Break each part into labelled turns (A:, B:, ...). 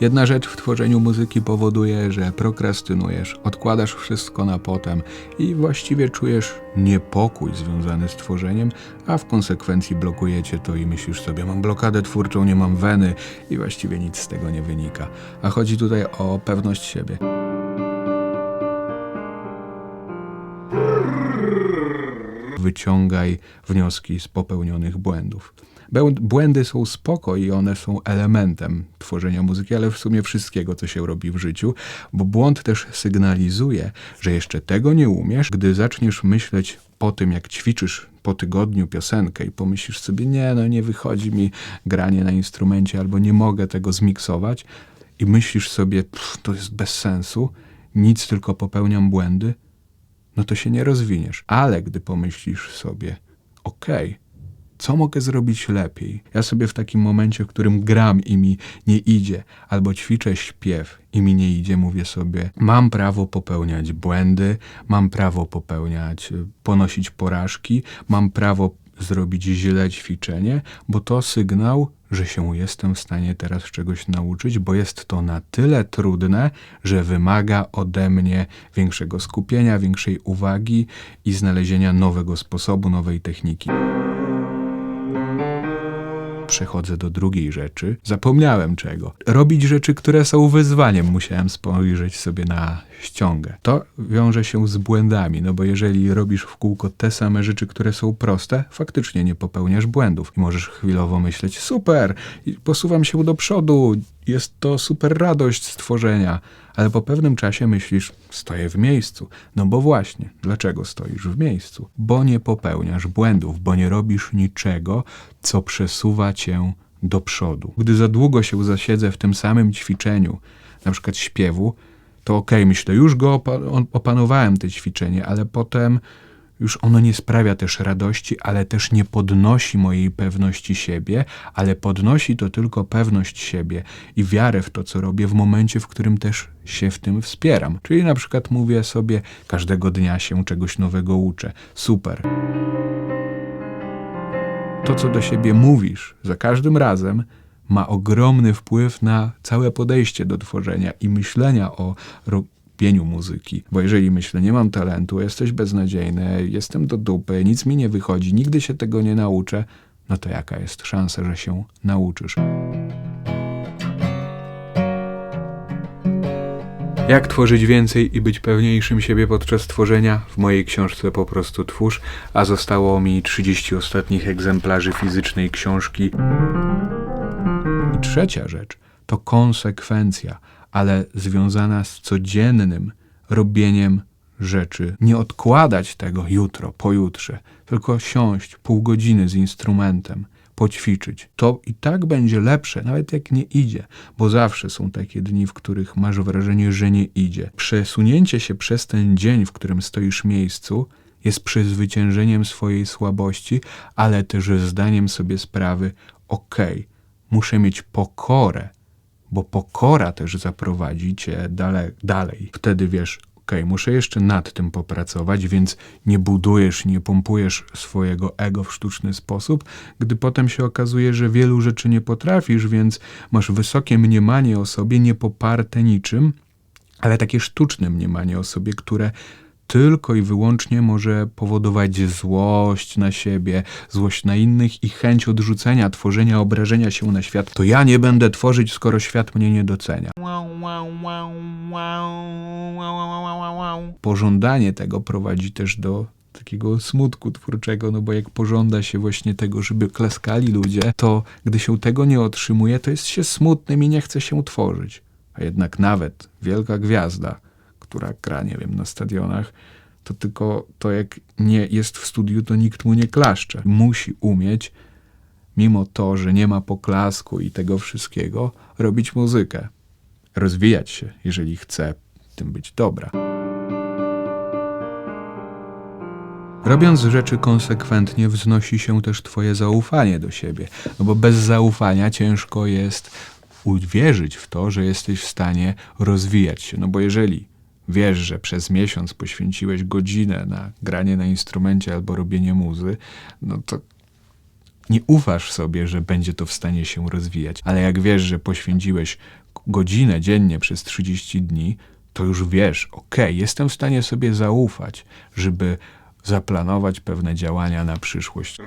A: Jedna rzecz w tworzeniu muzyki powoduje, że prokrastynujesz, odkładasz wszystko na potem i właściwie czujesz niepokój związany z tworzeniem, a w konsekwencji blokujecie to i myślisz sobie, mam blokadę twórczą, nie mam weny i właściwie nic z tego nie wynika. A chodzi tutaj o pewność siebie. wyciągaj wnioski z popełnionych błędów. Błędy są spoko i one są elementem tworzenia muzyki, ale w sumie wszystkiego, co się robi w życiu, bo błąd też sygnalizuje, że jeszcze tego nie umiesz. Gdy zaczniesz myśleć po tym, jak ćwiczysz po tygodniu piosenkę i pomyślisz sobie, nie, no nie wychodzi mi granie na instrumencie albo nie mogę tego zmiksować i myślisz sobie, "Pff, to jest bez sensu, nic, tylko popełniam błędy, no to się nie rozwiniesz. Ale gdy pomyślisz sobie, okej, co mogę zrobić lepiej? Ja sobie w takim momencie, w którym gram i mi nie idzie, albo ćwiczę śpiew i mi nie idzie, mówię sobie, mam prawo popełniać błędy, mam prawo popełniać, y, ponosić porażki, mam prawo zrobić źle ćwiczenie, bo to sygnał, że się jestem w stanie teraz czegoś nauczyć, bo jest to na tyle trudne, że wymaga ode mnie większego skupienia, większej uwagi i znalezienia nowego sposobu, nowej techniki. Przechodzę do drugiej rzeczy. Zapomniałem czego. Robić rzeczy, które są wyzwaniem. Musiałem spojrzeć sobie na ściągę. To wiąże się z błędami, no bo jeżeli robisz w kółko te same rzeczy, które są proste, faktycznie nie popełniasz błędów. I możesz chwilowo myśleć, super, posuwam się do przodu, jest to super radość stworzenia. Ale po pewnym czasie myślisz, stoję w miejscu. No bo właśnie, dlaczego stoisz w miejscu? Bo nie popełniasz błędów, bo nie robisz niczego, co przesuwa cię do przodu. Gdy za długo się zasiedzę w tym samym ćwiczeniu, na przykład śpiewu, to okej, myślę, już go opa- opanowałem te ćwiczenie, ale potem już ono nie sprawia też radości, ale też nie podnosi mojej pewności siebie, ale podnosi to tylko pewność siebie i wiarę w to, co robię w momencie, w którym też się w tym wspieram. Czyli na przykład mówię sobie, każdego dnia się czegoś nowego uczę. Super. To, co do siebie mówisz za każdym razem, ma ogromny wpływ na całe podejście do tworzenia i myślenia o robieniu muzyki. Bo jeżeli myślę, nie mam talentu, jesteś beznadziejny, jestem do dupy, nic mi nie wychodzi, nigdy się tego nie nauczę, no to jaka jest szansa, że się nauczysz? Jak tworzyć więcej i być pewniejszym siebie podczas tworzenia? W mojej książce po prostu twórz, a zostało mi 30 ostatnich egzemplarzy fizycznej książki. I trzecia rzecz to konsekwencja, ale związana z codziennym robieniem rzeczy. Nie odkładać tego jutro, pojutrze, tylko siąść pół godziny z instrumentem, poćwiczyć. To i tak będzie lepsze, nawet jak nie idzie, bo zawsze są takie dni, w których masz wrażenie, że nie idzie. Przesunięcie się przez ten dzień, w którym stoisz miejscu, jest przezwyciężeniem swojej słabości, ale też zdaniem sobie sprawy, okej, muszę mieć pokorę, bo pokora też zaprowadzi cię dale, dalej. Wtedy wiesz, okej, muszę jeszcze nad tym popracować, więc nie budujesz, nie pompujesz swojego ego w sztuczny sposób, gdy potem się okazuje, że wielu rzeczy nie potrafisz, więc masz wysokie mniemanie o sobie, nie poparte niczym, ale takie sztuczne mniemanie o sobie, które tylko i wyłącznie może powodować złość na siebie, złość na innych i chęć odrzucenia, tworzenia, obrażenia się na świat. To ja nie będę tworzyć, skoro świat mnie nie docenia. Pożądanie tego prowadzi też do takiego smutku twórczego, no bo jak pożąda się właśnie tego, żeby klaskali ludzie, to gdy się tego nie otrzymuje, to jest się smutnym i nie chce się tworzyć. A jednak nawet wielka gwiazda, która gra, nie wiem, na stadionach, to tylko to jak nie jest w studiu, to nikt mu nie klaszcze. Musi umieć, mimo to, że nie ma poklasku i tego wszystkiego, robić muzykę. Rozwijać się, jeżeli chce tym być dobra. Robiąc rzeczy konsekwentnie, wznosi się też Twoje zaufanie do siebie, no bo bez zaufania ciężko jest uwierzyć w to, że jesteś w stanie rozwijać się. No bo jeżeli wiesz, że przez miesiąc poświęciłeś godzinę na granie na instrumencie albo robienie muzy, no to nie ufasz sobie, że będzie to w stanie się rozwijać. Ale jak wiesz, że poświęciłeś godzinę dziennie przez 30 dni, to już wiesz, okej, jestem w stanie sobie zaufać, żeby zaplanować pewne działania na przyszłość.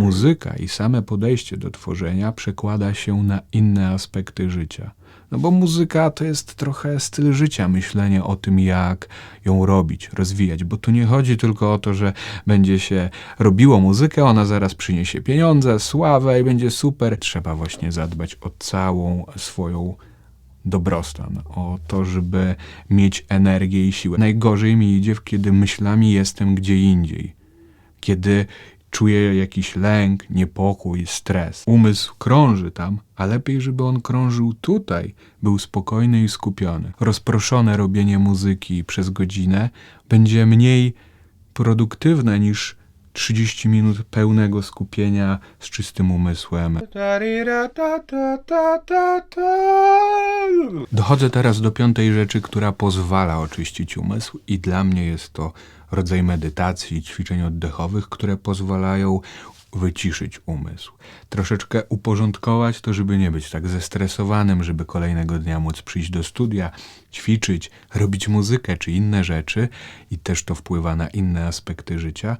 A: Muzyka i same podejście do tworzenia przekłada się na inne aspekty życia. No bo muzyka to jest trochę styl życia, myślenie o tym, jak ją robić, rozwijać. Bo tu nie chodzi tylko o to, że będzie się robiło muzykę, ona zaraz przyniesie pieniądze, sławę i będzie super. Trzeba właśnie zadbać o całą swoją dobrostan, o to, żeby mieć energię i siłę. Najgorzej mi idzie, kiedy myślami jestem gdzie indziej. Kiedy czuję jakiś lęk, niepokój, stres. Umysł krąży tam, a lepiej, żeby on krążył tutaj, był spokojny i skupiony. Rozproszone robienie muzyki przez godzinę będzie mniej produktywne niż 30 minut pełnego skupienia z czystym umysłem. Dochodzę teraz do piątej rzeczy, która pozwala oczyścić umysł, i dla mnie jest to rodzaj medytacji, ćwiczeń oddechowych, które pozwalają wyciszyć umysł. Troszeczkę uporządkować to, żeby nie być tak zestresowanym, żeby kolejnego dnia móc przyjść do studia, ćwiczyć, robić muzykę czy inne rzeczy, i też to wpływa na inne aspekty życia.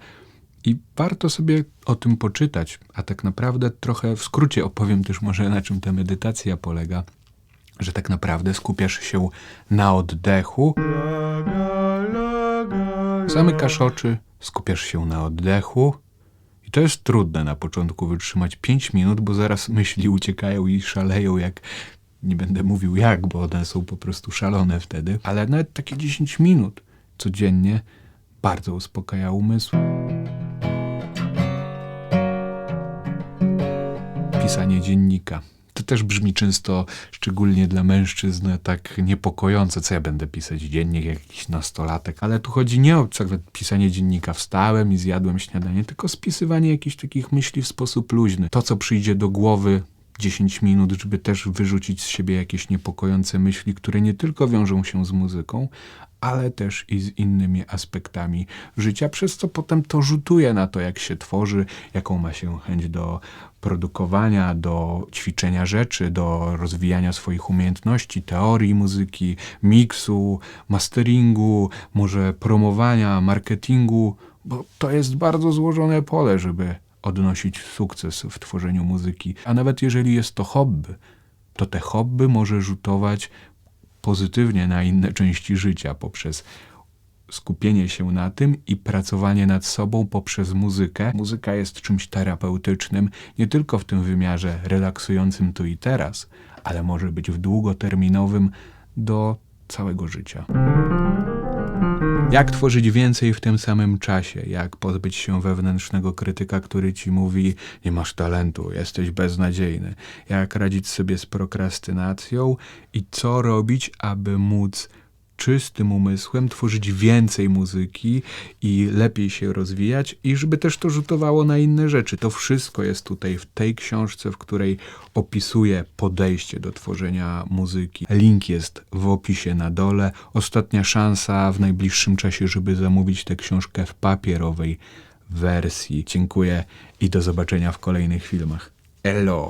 A: I warto sobie o tym poczytać, a tak naprawdę trochę w skrócie opowiem też może na czym ta medytacja polega, że tak naprawdę skupiasz się na oddechu, zamykasz oczy, skupiasz się na oddechu. I to jest trudne na początku wytrzymać 5 minut, bo zaraz myśli uciekają i szaleją jak nie będę mówił jak, bo one są po prostu szalone wtedy, ale nawet takie 10 minut codziennie bardzo uspokaja umysł. Pisanie dziennika. To też brzmi często, szczególnie dla mężczyzn, tak niepokojące, co ja będę pisać dziennik, jak jakiś nastolatek. Ale tu chodzi nie o pisanie dziennika wstałem i zjadłem śniadanie, tylko spisywanie jakichś takich myśli w sposób luźny. To, co przyjdzie do głowy 10 minut, żeby też wyrzucić z siebie jakieś niepokojące myśli, które nie tylko wiążą się z muzyką, ale też i z innymi aspektami życia, przez co potem to rzutuje na to, jak się tworzy, jaką ma się chęć do produkowania, do ćwiczenia rzeczy, do rozwijania swoich umiejętności, teorii muzyki, miksu, masteringu, może promowania, marketingu, bo to jest bardzo złożone pole, żeby odnosić sukces w tworzeniu muzyki. A nawet jeżeli jest to hobby, to te hobby może rzutować pozytywnie na inne części życia poprzez skupienie się na tym i pracowanie nad sobą poprzez muzykę. Muzyka jest czymś terapeutycznym, nie tylko w tym wymiarze relaksującym tu i teraz, ale może być w długoterminowym do całego życia. Jak tworzyć więcej w tym samym czasie? Jak pozbyć się wewnętrznego krytyka, który ci mówi: Nie masz talentu, jesteś beznadziejny? Jak radzić sobie z prokrastynacją i co robić, aby móc czystym umysłem tworzyć więcej muzyki i lepiej się rozwijać, i żeby też to rzutowało na inne rzeczy. To wszystko jest tutaj w tej książce, w której opisuję podejście do tworzenia muzyki. Link jest w opisie na dole. Ostatnia szansa w najbliższym czasie, żeby zamówić tę książkę w papierowej wersji. Dziękuję i do zobaczenia w kolejnych filmach. Elo!